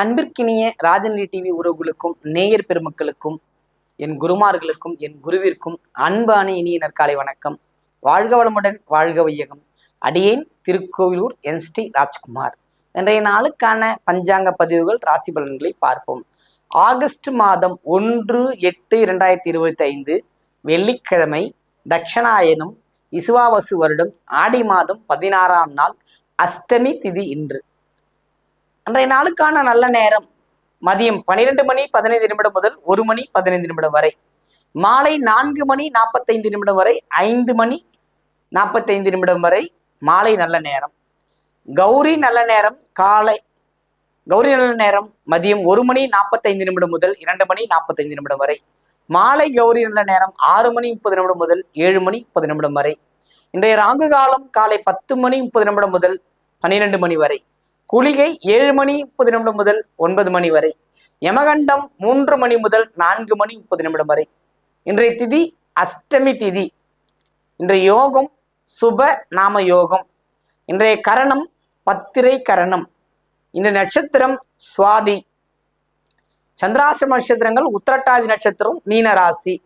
அன்பிற்கினிய ராஜநிலை டிவி உறவுகளுக்கும் நேயர் பெருமக்களுக்கும் என் குருமார்களுக்கும் என் குருவிற்கும் அன்பான இனிய நற்காலை வணக்கம். வாழ்க வளமுடன் வாழ்க வையகம். அடியேன் திருக்கோவிலூர் என் ஸ்ரீ ராஜ்குமார். இன்றைய நாளுக்கான பஞ்சாங்க பதிவுகள் ராசி பலன்களை பார்ப்போம். ஆகஸ்ட் மாதம் ஒன்று எட்டு இரண்டாயிரத்தி இருபத்தி ஐந்து வெள்ளிக்கிழமை தட்சணாயனம் இசுவாவசு வருடம் ஆடி மாதம் பதினாறாம் நாள் அஷ்டமி திதி இன்று. அன்றைய நாளுக்கான நல்ல நேரம் மதியம் பனிரெண்டு மணி பதினைந்து நிமிடம் முதல் ஒரு மணி பதினைந்து நிமிடம் வரை. மாலை நான்கு மணி நாற்பத்தைந்து நிமிடம் வரை ஐந்து மணி நாற்பத்தைந்து நிமிடம் வரை மாலை நல்ல நேரம். கௌரி நல்ல நேரம் காலை கௌரி நல்ல நேரம் மதியம் ஒரு மணி நாற்பத்தைந்து நிமிடம் முதல் இரண்டு மணி நாற்பத்தைந்து நிமிடம் வரை. மாலை கௌரி நல்ல நேரம் ஆறு மணி முப்பது நிமிடம் முதல் ஏழு மணி முப்பது நிமிடம் வரை. இன்றைய ராகு காலம் காலை பத்து மணி முப்பது நிமிடம் முதல் பன்னிரெண்டு மணி வரை. குளிகை ஏழு மணி முப்பது நிமிடம் முதல் ஒன்பது மணி வரை. யமகண்டம் மூன்று மணி முதல் நான்கு மணி முப்பது நிமிடம் வரை. இன்றைய திதி அஷ்டமி திதி. இன்றைய யோகம் சுப நாம யோகம். இன்றைய கரணம் பத்திரை கரணம். இந்த நட்சத்திரம் சுவாதி. சந்திராசிரம நட்சத்திரங்கள் உத்திரட்டாதி நட்சத்திரம் மீனராசி.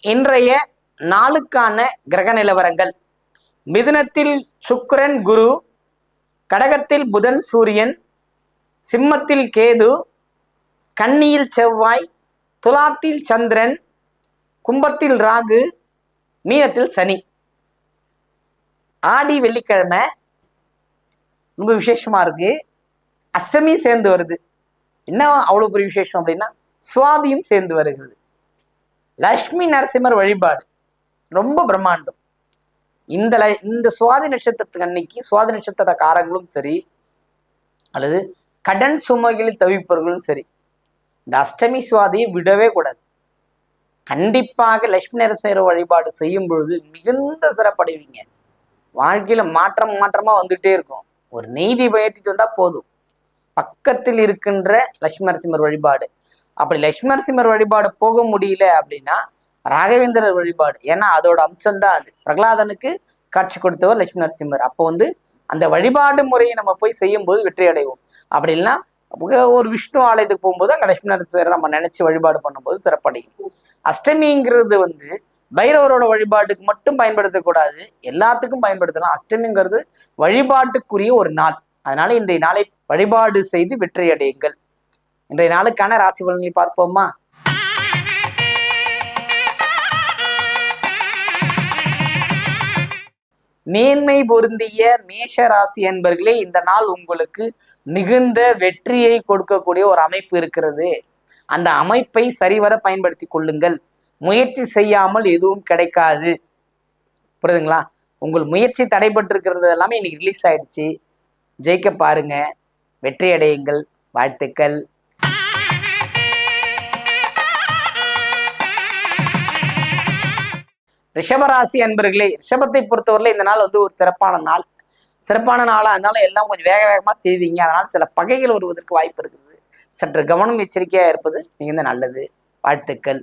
இன்றைய நாளுக்கான கிரக நிலவரங்கள். மிதுனத்தில் சுக்கரன் குரு கடகத்தில் புதன் சூரியன் சிம்மத்தில் கேது கன்னியில் செவ்வாய் துலாத்தில் சந்திரன் கும்பத்தில் ராகு மீனத்தில் சனி. ஆடி வெள்ளிக்கிழமை ரொம்ப விசேஷமா இருக்கு. அஷ்டமி சேர்ந்து வருது. என்ன அவ்வளோ பெரிய விசேஷம் அப்படின்னா சுவாதியும் சேர்ந்து வருகிறது. லக்ஷ்மி நரசிம்மர் வழிபாடு ரொம்ப பிரம்மாண்டம். இந்த ல- இந்த சுவாதி நட்சத்திரத்துக்கு அன்னைக்கு சுவாதி நட்சத்திரக்காரங்களும் சரி அல்லது கடன் சுமைகளில் தவிப்பவர்களும் சரி இந்த அஷ்டமி சுவாதியை விடவே கூடாது. கண்டிப்பாக லட்சுமி நரசிம்மர் வழிபாடு செய்யும் பொழுது மிகுந்த சிறப்படைவீங்க வாழ்க்கையில மாற்றம் மாற்றமா வந்துட்டே இருக்கும். ஒரு நீதி பயத்திட்டு வந்தா போதும். பக்கத்தில் இருக்கின்ற லட்சுமி நரசிம்மர் வழிபாடு. அப்படி லட்சுமி நரசிம்மர் வழிபாடு போக முடியல அப்படின்னா ராகவேந்திரர் வழிபாடு. ஏன்னா அதோட அம்சம்தான் அது. பிரகலாதனுக்கு காட்சி கொடுத்தவர் லட்சுமி நரசிம்மர். அப்போ வந்து அந்த வழிபாடு முறையை நம்ம போய் செய்யும்போது வெற்றி அடைவோம். அப்படி இல்லைன்னா ஒரு விஷ்ணு ஆலயத்துக்கு போகும்போது அங்கே லட்சுமி நரசிம்மரை நம்ம நினைச்சு வழிபாடு பண்ணும்போது சிறப்படையும். அஷ்டமிங்கிறது வந்து பைரவரோட வழிபாட்டுக்கு மட்டும் பயன்படுத்தக்கூடாது. எல்லாத்துக்கும் பயன்படுத்தலாம். அஷ்டமிங்கிறது வழிபாட்டுக்குரிய ஒரு நாள். அதனால இன்றைய நாளை வழிபாடு செய்து வெற்றி அடையுங்கள். இன்றைய நாளுக்கான ராசி பலன்களை பார்ப்போமா? மேன்மை பொருந்திய மேஷ ராசி என்பர்களே இந்த நாள் உங்களுக்கு மிகுந்த வெற்றியை கொடுக்கக்கூடிய ஒரு அமைப்பு இருக்கிறது. அந்த அமைப்பை சரிவர பயன்படுத்தி கொள்ளுங்கள். முயற்சி செய்யாமல் எதுவும் கிடைக்காது. புரியுதுங்களா? உங்கள் முயற்சி தடைபட்டிருக்கிறது எல்லாமே இன்னைக்கு ரிலீஸ் ஆயிடுச்சு. ஜெயிக்க பாருங்க. வெற்றி அடையுங்கள். வாழ்த்துக்கள். ரிஷபராசி அன்பர்களே ரிஷபத்தை பொறுத்தவரையில இந்த நாள் வந்து ஒரு சிறப்பான நாள். சிறப்பான நாளாக இருந்தாலும் எல்லாம் கொஞ்சம் வேக வேகமாக செய்வீங்க. அதனால் சில பகைகள் வருவதற்கு வாய்ப்பு இருக்குது. சற்று கவனம் எச்சரிக்கையாக இருப்பது மிகுந்த நல்லது. வாழ்த்துக்கள்.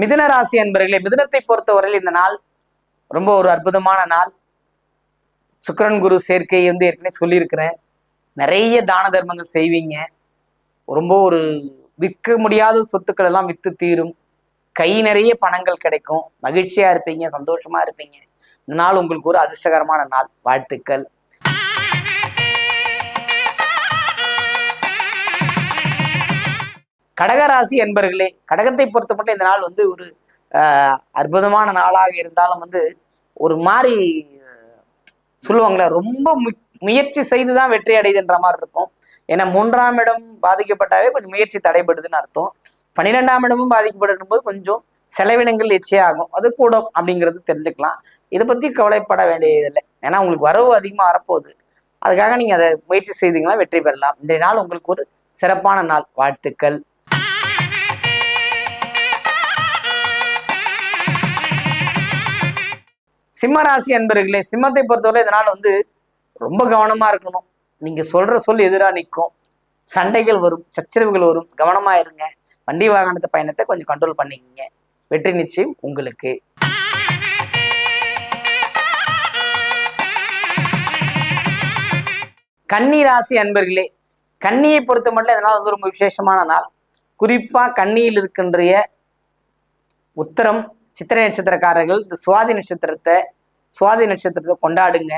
மிதுன ராசி அன்பர்களே மிதுனத்தை பொறுத்தவரையில் இந்த நாள் ரொம்ப ஒரு அற்புதமான நாள். சுக்கரன் குரு சேர்க்கை வந்து ஏற்கனவே சொல்லியிருக்கிறேன். நிறைய தான தர்மங்கள் செய்வீங்க. ரொம்ப ஒரு விற்க முடியாத சொத்துக்கள் எல்லாம் வித்து தீரும். கை நிறைய பணங்கள் கிடைக்கும். மகிழ்ச்சியா இருப்பீங்க சந்தோஷமா இருப்பீங்க. இந்த நாள் உங்களுக்கு ஒரு அதிர்ஷ்டகரமான நாள். வாழ்த்துக்கள். கடகராசி என்பர்களே கடகத்தை பொறுத்த மட்டும் இந்த நாள் வந்து ஒரு அற்புதமான நாளாக இருந்தாலும் வந்து ஒரு மாதிரி சொல்லுவாங்களே ரொம்ப முக்- முயற்சி செய்து தான் வெற்றி அடையுதுன்ற மாதிரி இருக்கும். ஏன்னா மூன்றாம் இடம் பாதிக்கப்பட்டாவே கொஞ்சம் முயற்சி தடைபடுதுன்னு அர்த்தம். பன்னிரெண்டாம் இடமும் பாதிக்கப்படும் போது கொஞ்சம் செலவினங்கள் ஆகும். அது கூடும் அப்படிங்கிறது தெரிஞ்சுக்கலாம். இதை பத்தி கவலைப்பட வேண்டியதில்லை. ஏன்னா உங்களுக்கு வரவு அதிகமாக வரப்போகுது. அதுக்காக நீங்க அதை முயற்சி செய்தீங்களா வெற்றி பெறலாம். இந்த நாள் உங்களுக்கு ஒரு சிறப்பான நாள். வாழ்த்துக்கள். சிம்ம ராசி அன்பர்களே சிம்மத்தை பொறுத்தவரை இதனால் வந்து ரொம்ப கவனமாக இருக்கணும். நீங்கள் சொல்கிற சொல் எதிராக நிற்கும் சண்டைகள் வரும் சச்சரவுகள் வரும். கவனமாக இருங்க. வண்டி வாகனத்தை பயணத்தை கொஞ்சம் கண்ட்ரோல் பண்ணிக்கங்க. வெற்றி நிச்சயம் உங்களுக்கு. கன்னி ராசி அன்பர்களே கன்னியை பொறுத்த மட்டும் இதனால் வந்து ரொம்ப விசேஷமான நாள். குறிப்பாக கன்னியில் இருக்கின்ற உத்தரம் சித்திரை நட்சத்திரக்காரர்கள் இந்த சுவாதி நட்சத்திரத்தை சுவாதி நட்சத்திரத்தை கொண்டாடுங்க.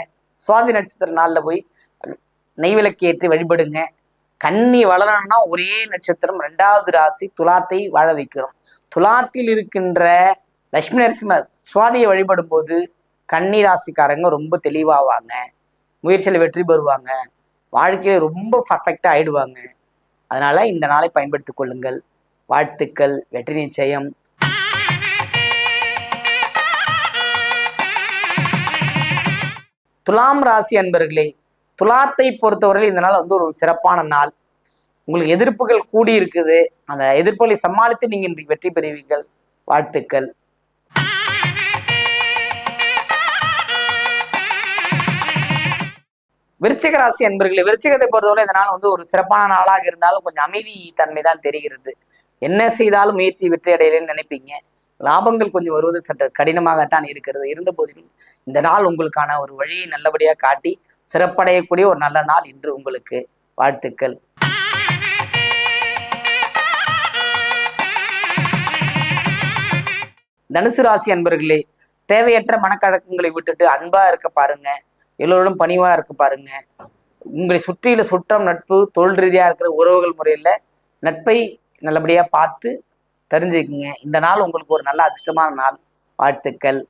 சுவாதி நட்சத்திர நாளில் போய் நெய்விளக்கு ஏற்றி வழிபடுங்க. கன்னி வளரணும்னா ஒரே நட்சத்திரம் ரெண்டாவது ராசி துலாத்தை வாழ வைக்கிறோம். துலாத்தில் இருக்கின்ற லட்சுமி நரசிம்ம சுவாதியை வழிபடும் போது கன்னி ராசிக்காரங்க ரொம்ப தெளிவாவாங்க. முயற்சியில் வெற்றி பெறுவாங்க. வாழ்க்கையில ரொம்ப பர்ஃபெக்டாக ஆயிடுவாங்க. அதனால இந்த நாளை பயன்படுத்திக் கொள்ளுங்கள். வாழ்த்துக்கள் வெற்றி நிச்சயம். துலாம் ராசி அன்பர்களே துலாத்தை பொறுத்தவரையில் இந்த நாள் வந்து ஒரு சிறப்பான நாள். உங்களுக்கு எதிர்ப்புகள் கூடி இருக்குது அந்த எதிர்ப்புகளை சமாளித்து நீங்க இன்றைக்கு வெற்றி பெறுவீர்கள். வாழ்த்துக்கள். விருச்சிக ராசி அன்பர்களே விருச்சிகத்தை பொறுத்தவரை இந்த நாள் வந்து ஒரு சிறப்பான நாளாக இருந்தாலும் கொஞ்சம் அமைதி தன்மை தான் தெரிகிறது. என்ன செய்தாலும் முயற்சி வெற்றி அடையலைன்னு நினைப்பீங்க. லாபங்கள் கொஞ்சம் வருவது சற்று கடினமாகத்தான் இருக்கிறது. இருந்த போதிலும் இந்த நாள் உங்களுக்கான ஒரு வழியை நல்லபடியாக காட்டி சிறப்படையக்கூடிய ஒரு நல்ல நாள் இன்று உங்களுக்கு. வாழ்த்துக்கள். தனுசு ராசி அன்பர்களே தேவையற்ற மனக்கழக்கங்களை விட்டுட்டு அன்பா இருக்க பாருங்க. எல்லோரும் பணிவா இருக்க பாருங்க. உங்களை சுற்றியுள்ள சுற்றம் நட்பு தொழில் ரீதியா இருக்கிற உறவுகள் முறையில நட்பை நல்லபடியா பார்த்து தெரிஞ்சுக்குங்க. இந்த நாள் உங்களுக்கு ஒரு நல்ல அதிர்ஷ்டமான நாள். வாழ்த்துக்கள்.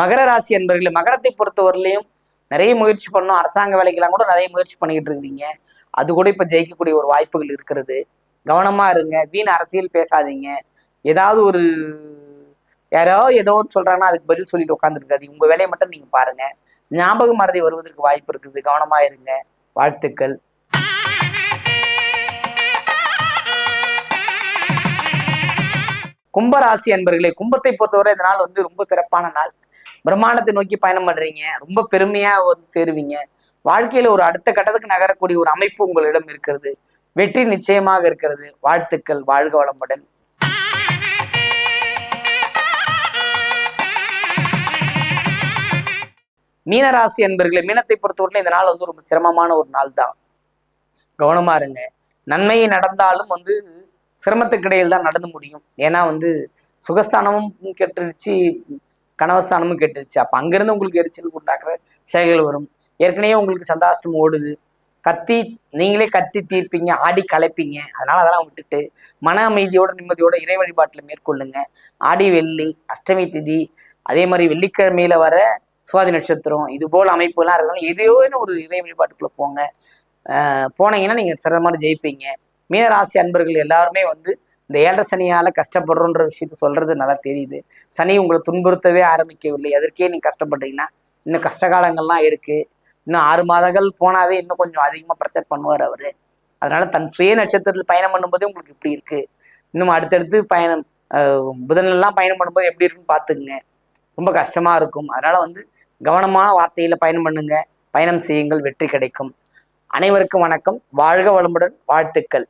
மகர ராசி என்பர்களே மகரத்தை பொறுத்தவரையிலையும் நிறைய முயற்சி பண்ணோம். அரசாங்க வேலைக்கெல்லாம் கூட நிறைய முயற்சி பண்ணிக்கிட்டு இருக்கிறீங்க. அது கூட இப்போ ஜெயிக்கக்கூடிய ஒரு வாய்ப்புகள் இருக்கிறது. கவனமாக இருங்க. வீண் அரசியல் பேசாதீங்க. ஏதாவது ஒரு யாரோ ஏதோ சொல்கிறாங்கன்னா அதுக்கு பதில் சொல்லிட்டு உட்காந்துருக்காது உங்கள் வேலையை மட்டும் நீங்கள் பாருங்கள் ஞாபகம் மறதி வருவதற்கு வாய்ப்பு இருக்குது. கவனமாக இருங்க. வாழ்த்துக்கள். கும்பராசி அன்பர்களே கும்பத்தை பொறுத்தவரை இந்த நாள் வந்து ரொம்ப சிறப்பான நாள். பிரம்மாண்டத்தை நோக்கி பயணம் பண்றீங்க. ரொம்ப பெருமையா வந்து சேருவீங்க. வாழ்க்கையில ஒரு அடுத்த கட்டத்துக்கு நகரக்கூடிய ஒரு அமைப்பு உங்களிடம் இருக்கிறது. வெற்றி நிச்சயமாக இருக்கிறது. வாழ்த்துக்கள். வாழ்க வளமுடன். மீனராசி என்பர்களை மீனத்தை பொறுத்தவரையிலும் இந்த நாள் வந்து ரொம்ப சிரமமான ஒரு நாள் தான் கவனமா இருங்க. நன்மை நடந்தாலும் வந்து சிரமத்துக்கிடையில் தான் நடந்து முடியும். ஏன்னா வந்து சுகஸ்தானமும் கெட்டுருச்சு கனவஸ்தானமும் கெட்டுருச்சு. அப்போ அங்கிருந்து உங்களுக்கு எரிச்சல் உண்டாக்குற செயல்கள் வரும். ஏற்கனவே உங்களுக்கு சந்தாஷ்டம் ஓடுது. கத்தி நீங்களே கத்தி தீர்ப்பீங்க ஆடி கலைப்பீங்க அதனால அதெல்லாம் விட்டுட்டு மன அமைதியோட நிம்மதியோட இறை வழிபாட்டில் மேற்கொள்ளுங்க. ஆடி வெள்ளி அஷ்டமி திதி அதே மாதிரி வெள்ளிக்கிழமையில வர சுவாதி நட்சத்திரம் இது போல் அமைப்புலாம் இருந்தாலும் எதையோன்னு ஒரு இறை வழிபாட்டுக்குள்ள போங்க. போனீங்கன்னா நீங்க சிறந்தமான ஜெயிப்பீங்க. மீனராசி அன்பர்கள் எல்லாருமே வந்து இந்த ஏழரை சனியால கஷ்டப்படுறோன்ற விஷயத்த சொல்றது நல்லா தெரியுது. சனி உங்களை துன்புறுத்தவே ஆரம்பிக்கவில்லை. அதற்கே நீங்க கஷ்டப்படுறீங்கன்னா இன்னும் கஷ்டகாலங்கள்லாம் இருக்கு. இன்னும் ஆறு மாதங்கள் போனாவே இன்னும் கொஞ்சம் அதிகமா பிரச்சனை பண்ணுவார் அவரு. அதனால தன் சுய நட்சத்திரத்தில் பயணம் பண்ணும்போதே உங்களுக்கு இப்படி இருக்கு. இன்னும் அடுத்தடுத்து பயணம் புதன்லாம் பயணம் பண்ணும்போது எப்படி இருக்குன்னு பார்த்துக்குங்க. ரொம்ப கஷ்டமா இருக்கும். அதனால வந்து கவனமான வார்த்தையில பயணம் பண்ணுங்க. பயணம் செய்யுங்கள். வெற்றி கிடைக்கும். அனைவருக்கும் வணக்கம். வாழ்க வளமுடன். வாழ்த்துக்கள்.